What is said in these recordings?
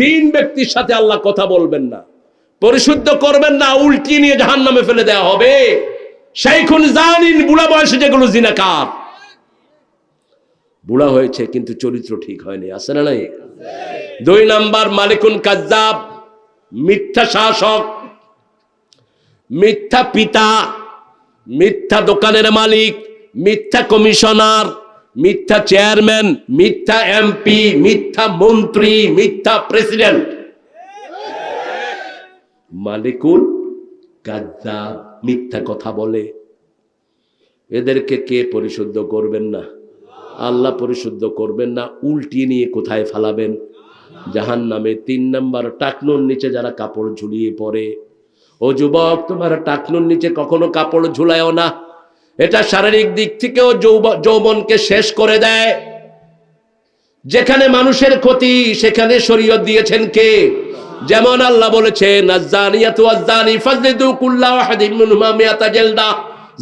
তিন ব্যক্তির সাথে আল্লাহ কথা বলবেন না। পরিশুদ্ধ করবেন না, উল্টি নিয়ে জাহান নামে ফেলে দেওয়া হবে। সেইখুন জানিন, বুড়া বয়সে যেগুলো জিনাকার। বুড়া হয়েছে কিন্তু চরিত্র ঠিক হয়নি, আছে না নাই? দুই নাম্বার, মালিকুন কাজ্জাব, মিথ্যা শাসক, মিথ্যা পিতা, মিথ্যা দোকানের মালিক, মিথ্যা কমিশনার মিথ্যা চেয়ারম্যান, মিথ্যা এমপি, মিথ্যা মন্ত্রী, মিথ্যা প্রেসিডেন্ট। মালিকুল গাদ্দা মিথ্যা কথা বলে। এদেরকে কে পরিশুদ্ধ করবেন না? আল্লাহ পরিশুদ্ধ করবেন না উল্টিয়ে নিয়ে কোথায় ফালাবেন? জাহান নামে তিন নাম্বার টাকনুর নিচে যারা কাপড় ঝুলিয়ে পড়ে। ও যুবক, তোমার টাকনুর নিচে কখনো কাপড় ঝুলায়ও না। এটা শারীরিক দিক থেকেও যৌবনকে শেষ করে দেয়। যেখানে মানুষের ক্ষতি, সেখানে শরীয়ত দিয়েছেন কে? যেমন আল্লাহ বলেছেন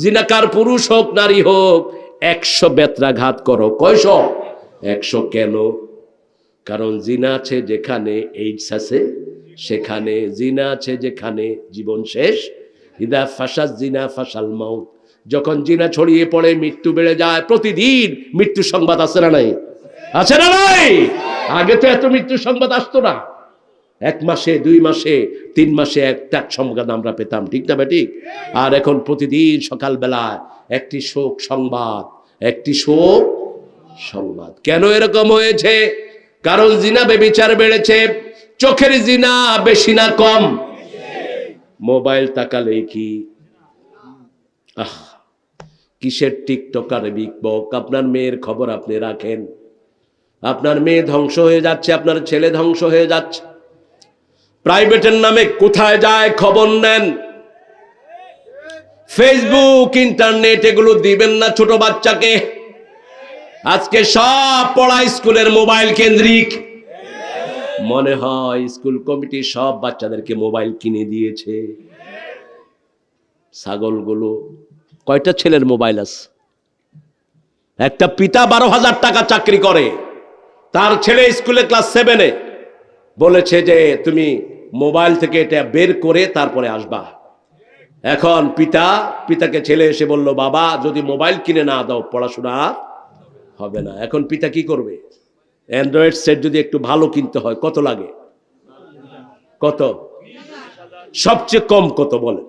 জিনাকার পুরুষ হোক, নারী হোক, একশো বেত্রাঘাত করো। কয়শ? একশো কেন? কারণ জিনা আছে যেখানে এইডস আছে, সেখানে জিনা আছে যেখানে জীবন শেষ। ইদা ফাসাস জিনা ফাসাল মাউত। যখন জিনা ছড়িয়ে পড়ে, মৃত্যু বেড়ে যায়, প্রতিদিন মৃত্যু সংবাদ আছে না নাই? আছে না নাই? আগে তো এত মৃত্যু সংবাদ আসতো না। এক মাসে, দুই মাসে, তিন মাসে একটা সংবাদ আমরা পেতাম, ঠিক না ঠিক? আর এখন প্রতিদিন সকালবেলা একটি শোক সংবাদ, একটি শোক সংবাদ। কেন এরকম হয়েছে? কারণ জিনা বেবিচার বেড়েছে, চোখের জিনা বেশি না কম। মোবাইল তাকালে কি? আহ কিসের টিকটকার বিকবক আপনার মেয়ের খবর আপনি রাখেন। আপনার মেয়ে ধ্বংস হয়ে যাচ্ছে, আপনার ছেলে ধ্বংস হয়ে যাচ্ছে। প্রাইভেটের নামে কোথায় যায় খবর নেন। ফেসবুক, ইন্টারনেট এগুলো দিবেন না ছোট বাচ্চাকে। আজকে সব পড়া স্কুলের মোবাইল কেন্দ্রিক। মনে হয় স্কুল কমিটি সব বাচ্চাদেরকে মোবাইল কিনে দিয়েছে। ছাগলগুলো কয়টা ছেলের মোবাইল আছে? একটা পিতা বারো হাজার টাকা চাকরি করে, তার ছেলে স্কুলে ক্লাস সেভেনে বলেছে যে, তুমি মোবাইল থেকে এটা বের করে তারপরে আসবা। এখন পিতা, পিতাকে ছেলে এসে বলল, বাবা, যদি মোবাইল কিনে না দাও, পড়াশোনা হবে না। এখন পিতা কি করবে? অ্যান্ড্রয়েড সেট যদি একটু ভালো কিনতে হয়, কত লাগে? কত? সবচেয়ে কম কত বলে?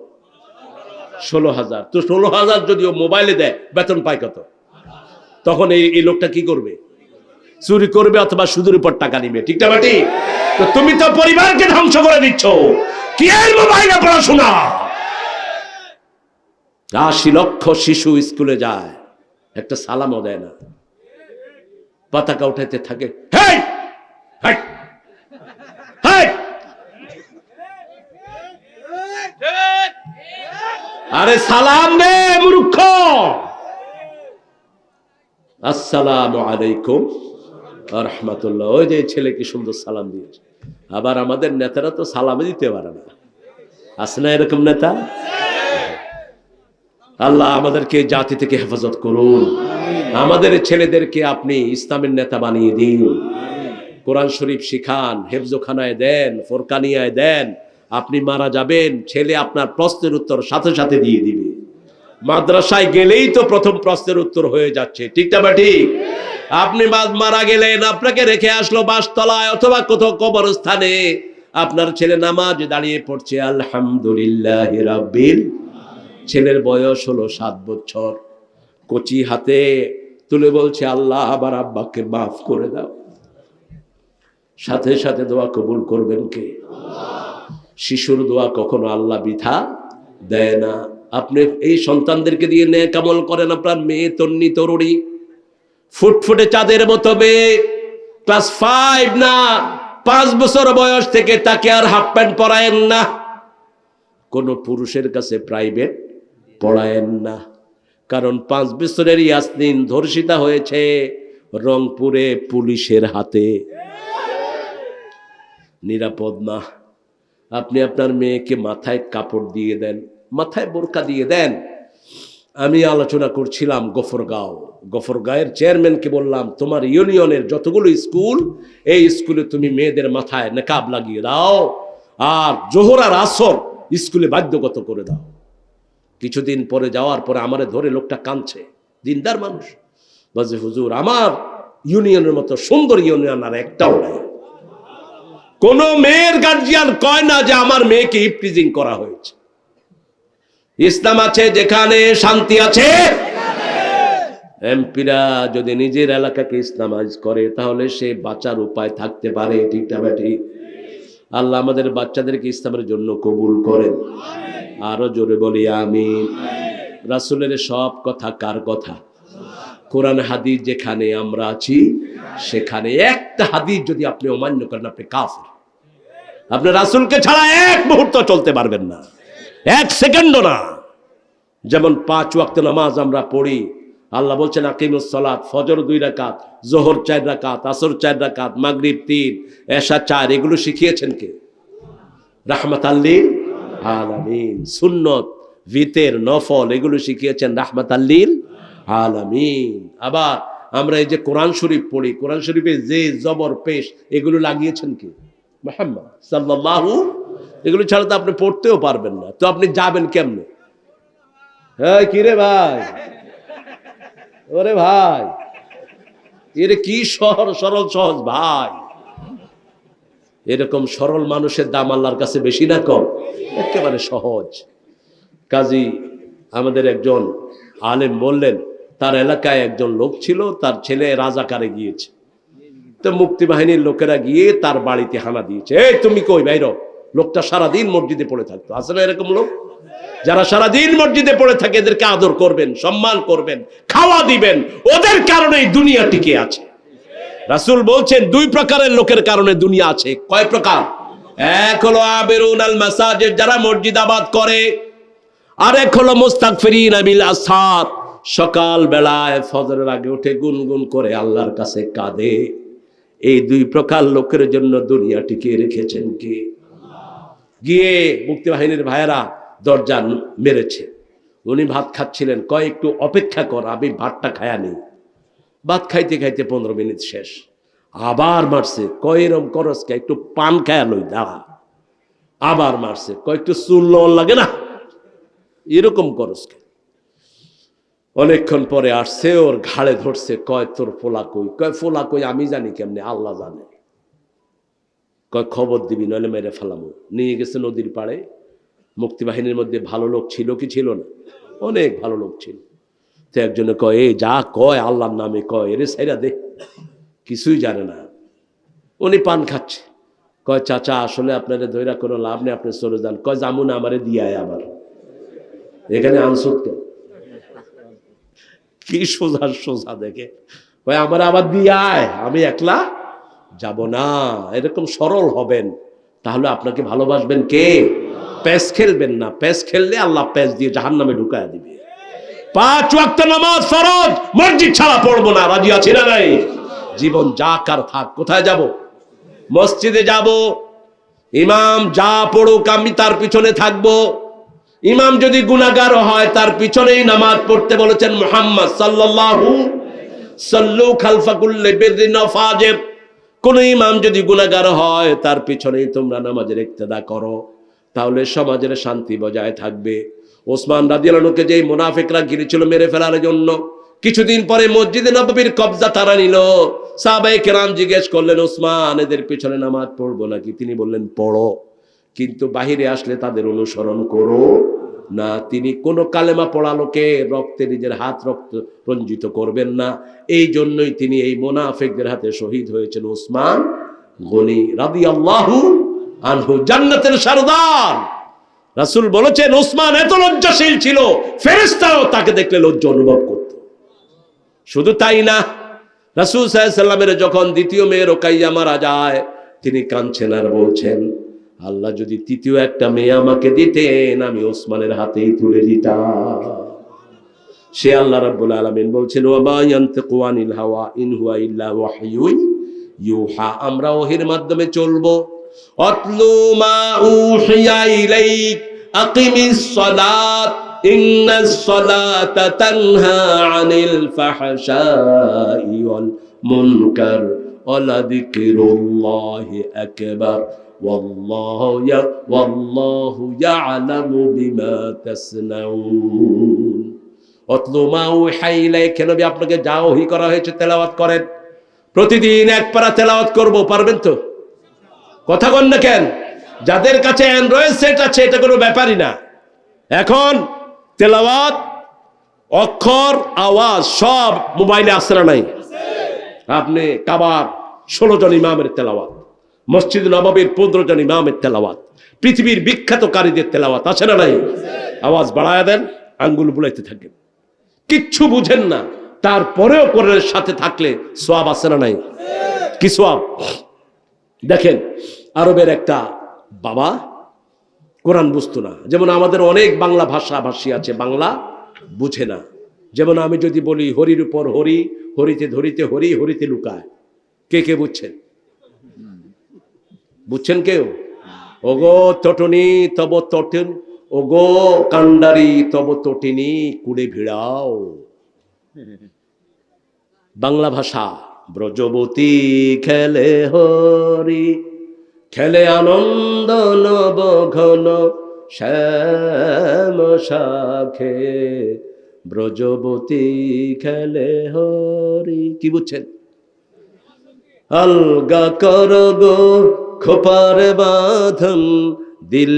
ষোলো হাজার। তো ষোলো হাজার যদিও মোবাইলে দেয়, বেতন পায় কত? তখন এই এই লোকটা কি করবে? চুরি করবে অথবা সুদের উপর টাকা নিবে। ঠিক না বাটি? তো তুমি তো পরিবারকে ধ্বংস করে দিচ্ছ। কি এর মোবাইলে পড়াশোনা? আশি লক্ষ শিশু স্কুলে যায়, একটা সালামও দেয় না। পতাকা উঠাইতে থাকে! হেই! হেই! আরে সালাম দে মূর্খ। আসসালামু আলাইকুম রহমতুল্লাহ। ওই যে ছেলে কি সুন্দর সালাম দিয়েছে। আবার আমাদের নেতারা তো সালামে দিতে পারে না। আছে না এরকম নেতা? আল্লাহ আমাদেরকে জাতি থেকে হেফাজত করুন। আমাদের ছেলেদেরকে আপনি ইসলামের নেতা বানিয়ে দিন। কোরআন শরীফ শিখান, হেফজোখানায় দেন, ফোরকানিয়ায় দেন। আপনি মারা যাবেন, ছেলে আপনার প্রশ্নের উত্তর সাথে সাথে দিয়ে দিবে। মাদ্রাসায় গেলেই তো প্রথম প্রশ্নের উত্তর হয়ে যাচ্ছে ঠিকটা বা ঠিক? আপনি মারা গেলেন, আপনাকে রেখে আসলো বাসতলায় অথবা কোথাও কবরস্থানে। আপনার ছেলে নামাজ দাঁড়িয়ে পড়ছে, আলহামদুলিল্লাহ ছেলের বয়স হলো সাত বছর। কচি হাতে তুলে বলছে, আল্লাহ আবার আব্বাকে মাফ করে দাও। সাথে সাথে দোয়া কবুল করবেন কে? শিশুর দোয়া কখনো আল্লাহ বিধা দেয় না। আপনি এই সন্তানদেরকে দিয়ে নে কামল করেন, আপনার মেয়ে, তন্নি, তরুণী। ফুটফুটে চাঁদের মতো মেয়ে, ক্লাস ফাইভ না, পাঁচ বছর বয়স থেকে তাকে আর হাফ প্যান্ট পরায়েন না। কোন পুরুষের কাছে প্রাইভেট পড়ায়েন না। কারণ পাঁচ বছরের ইয়াসমিন ধর্ষিতা হয়েছে রংপুরে পুলিশের হাতে। নিরাপদ না। আপনি আপনার মেয়েকে মাথায় কাপড় দিয়ে দেন, মাথায় বোরকা দিয়ে দেন। আমি আলোচনা করছিলাম গফরগাঁও। গফরগাঁয়ের চেয়ারম্যানকে বললাম, তোমার ইউনিয়নের যতগুলো স্কুল, এই স্কুলে তুমি মেয়েদের মাথায় নেকাব লাগিয়ে দাও আর জোহর আর আসর স্কুলে বাধ্যগত করে দাও। কিছুদিন পরে যাওয়ার পরে আমারে ধরে লোকটা কাঁদছে, দিনদার মানুষ। বলছে, হুজুর, আমার ইউনিয়নের মতো সুন্দর ইউনিয়ন আর একটাও নাই। কোন মেয়ের গার্জিয়ান কয় না যে আমার মেয়েকে ইফটিজিং করা হয়েছে। ইসলাম আছে যেখানে শান্তি আছে। এমপিরা যদি নিজের এলাকাকে ইসলামাইজ করে, তাহলে সে বাঁচার উপায় থাকতে পারে, ঠিক আল্লাহ আমাদের বাচ্চাদেরকে ইসলামের জন্য কবুল করেন। আরও জোরে বলি আমি রাসুলের সব কথা কার কথা? কোরআন হাদিস যেখানে আমরা আছি, সেখানে একটা হাদিস যদি আপনি অমান্য করেন, আপনি কাফের। আপনি রাসুলকে ছাড়া এক মুহূর্ত চলতে পারবেন না। এক সেকেন্ডও না। যেমন পাঁচ ওয়াক্ত নামাজ আমরা পড়ি, আল্লাহ বলছেন, আকিমুস সালাত, ফজর দুই রাকাত, জোহর চার রাকাত, আসর চার রাকাত, মাগরিব তিন, এশা চার, এগুলো শিখিয়েছেন কে? রাহমাত আল্লিল আলামিন। সুন্নত, ভিতের নফল, এগুলো শিখিয়েছেন রাহমাত আল্লিল আলামিন। আবার আমরা এই যে কোরআন শরীফ পড়ি, কোরআন শরীফে যে জবর, পেশ, এগুলো লাগিয়েছেন কে? মোহাম্মদ এগুলো ছাড়া তো আপনি পড়তেও পারবেন না। তো আপনি যাবেন কেমনে? হ্যাঁ কিরে ভাই? ওরে ভাই, এর কি সহর সরল, সহজ ভাই? এরকম সরল মানুষের দাম আল্লাহর কাছে বেশি না কম? একেবারে সহজ। কাজী, আমাদের একজন আলেম বললেন তার এলাকায় একজন লোক ছিল, তার ছেলে রাজাকারে গিয়েছে। তো মুক্তি বাহিনীর লোকেরা গিয়ে তার বাড়িতে হানা দিয়েছে। এই, তুমি কই বাইর লোকটা সারাদিন মসজিদে পড়ে থাকতো। আসলে এরকম লোক? যারা সারাদিন মসজিদে পড়ে থাকে, এদেরকে আদর করবেন, সম্মান করবেন, খাওয়া দিবেন, ওদের কারণেই দুনিয়া টিকে আছে। রাসূল বলছেন, দুই প্রকারের লোকের কারণে দুনিয়া আছে। কয় প্রকার? এক হলো আবেরুন আল মাসাজিদ, যারা মসজিদ আবাদ করে। আর এক হলো মুস্তাগফিরিন বিল আসহার সকাল বেলায় ফজরের আগে উঠে গুনগুন করে আল্লাহর কাছে কাঁদে। এই দুই প্রকার লোকের জন্য দুনিয়া টিকিয়ে রেখেছেন কে? গিয়ে মুক্তিবাহিনীর ভাইয়েরা দরজা মেরেছে। উনি ভাত খাচ্ছিলেন, কয়, একটু অপেক্ষা কর, আমি ভাতটা খায়া নেই। ভাত খাইতে খাইতে পনেরো মিনিট শেষ। আবার মারছে, কয়, এরম করসকে একটু পান খায়া লই, দাঁড়া। আবার মারছে, কয়, একটু চুল লাগে না? এরকম করসকে অনেকক্ষণ পরে আসছে, ওর ঘাড়ে ধরছে, কয়, তোর ফোলা কই? কয়, ফোলা কই? আমি জানি কেমনে, আল্লাহ জানে। কয়, খবর দিবি, নইলে মেরে ফেলামো। নিয়ে গেছে নদীর পাড়ে। মুক্তিবাহিনীর মধ্যে ভালো লোক ছিল কি ছিল না? অনেক ভালো লোক ছিল। তো একজনে কয় এ যা কয়, আল্লাহর নামে কয়, এরে সাইরা দে। কিছুই জানে না। উনি পান খাচ্ছে। কয়, চাচা, আসলে আপনার দৈরা কোনো লাভ নেই, আপনি চলে যান। কয় জামু না আমারে দিয়ায় আবার। এখানে আনসুত কেন কি সোজা সোজা দেখে? কয়, আমার আবার দিয়ে আয়, আমি একলা যাব না। এরকম সরল হবেন। তাহলে আপনাকে ভালোবাসবেন কে? প্যাস খেলবেন না। প্যাস খেললে আল্লাহ প্যাস দিয়ে জাহান নামে ঢুকায় দিবে। পাঁচ ওয়াক্ত নামাজ ফরজ, মসজিদ ছাড়া পড়ব না। রাজি আছি না নাই? জীবন যা কার থাক, কোথায় যাব? মসজিদে যাব, ইমাম যা পড়ুক, আমি তার পিছনে থাকব। ইমাম যদি গুনাগার হয়, তার পিছনেই নামাজ পড়তে বলেছেন মোহাম্মদ সাল্লাল্লাহু সাল্লু খালফাকুল্লে কোন ইমাম যদি গুনাগার হয়, তার পিছনেই তোমরা নামাজের ইক্তেদা করো। তাহলে সমাজের শান্তি বজায় থাকবে। ওসমান রাদিয়ালকে যেই মুনাফিকরা ঘিরেছিল মেরে ফেলার জন্য, কিছুদিন পরে মসজিদে নববীর কবজা তারা নিল। সাহাবাই কেরাম জিজ্ঞেস করলেন, ওসমান, এদের পিছনে নামাজ পড়ব নাকি? তিনি বললেন, পড়ো। কিন্তু বাহিরে আসলে তাদের অনুসরণ করো। না, তিনি কোন কালেমা পড়া লোকে রক্তে নিজের হাত রক্ত রঞ্জিত করবেন না। এই জন্যই তিনি এই মোনাফেকদের হাতে শহীদ হয়েছেন ওসমান গনি রাদি আল্লাহু আনহু, জান্নাতের সারদার। রাসূল বলেছেন, ওসমান এত লজ্জাশীল ছিল, ফেরেশতাও তাকে দেখলে লজ্জা অনুভব করত। শুধু তাই না, রাসূল সাল্লামের যখন দ্বিতীয় মেয়ে রোকাইয়া মারা যায়, তিনি কাঁদছেন আর বলছেন আল্লাহ যদি তৃতীয় একটা মেয়ে আমাকে দিতেন, আমি ওসমানের হাতেই তুলে দিতাম। সে আল্লাহ রাব্বুল আলামিন বলছেন ওয়াবা ইয়ান্তাকু আনিল হাওয়া, ইন হুয়া ইল্লা ওয়াহিয়ুন ইউহা। আমরা ওহির মাধ্যমে চলব। আতলু মা উহিয়া ইলাইক আকিমিস সালাত ইন্নাস সালাতা তানহা আনিল ফাহশাই ওয়াল মুনকার ওয়া লাযিকরুল্লাহি আকবার। والله ي... والله يعلم بما تصنعون অতলু মা উহাই ইলাইকা নবী আপনাকে যা ওহী করা হয়েছে তেলাওয়াত করেন প্রতিদিন এক পারা তেলাওয়াত করব পারবেন তো কথা বল না কেন যাদের কাছে অ্যান্ড্রয়েড সেট আছে এটা কোনো ব্যাপারই না এখন তেলাওয়াত অক্ষর আওয়াজ সব মোবাইলে আসে না নাই আপনি কাবার ষোলো জন ইমামের তেলাওয়াত মসজিদ নবাবের পনেরো জন ইমামের তেলাওয়াত। পৃথিবীর বিখ্যাত কারীদের তেলাওয়াত আছে না নাই? আওয়াজ বাড়ায় দেন, আঙ্গুল বুলাইতে থাকেন। কিচ্ছু বুঝেন না, তারপরেও কোরআনের সাথে থাকলে সোয়াব আছে না নাই? কি সোয়াব? দেখেন, আরবের একটা বাবা কোরআন বুঝতো না। যেমন আমাদের অনেক বাংলা ভাষা ভাষী আছে, বাংলা বুঝে না। যেমন আমি যদি বলি, হরির উপর হরি, হরিতে ধরিতে হরি, হরিতে লুকায়। কে কে বুঝছেন? বুঝছেন কেউ? ওগো তটনি, তব তটন। ওগো কান্ডারি, তব তটিনি, কুড়ে ভিড়াও। বাংলা ভাষা, ব্রজবতী খেলে হরি, খেলে আনন্দ নব ঘন, শ্যাম শাখে। ব্রজবতী খেলে হরি, কি বুঝছেন? আলগা কর খোপার বাঁধন দিল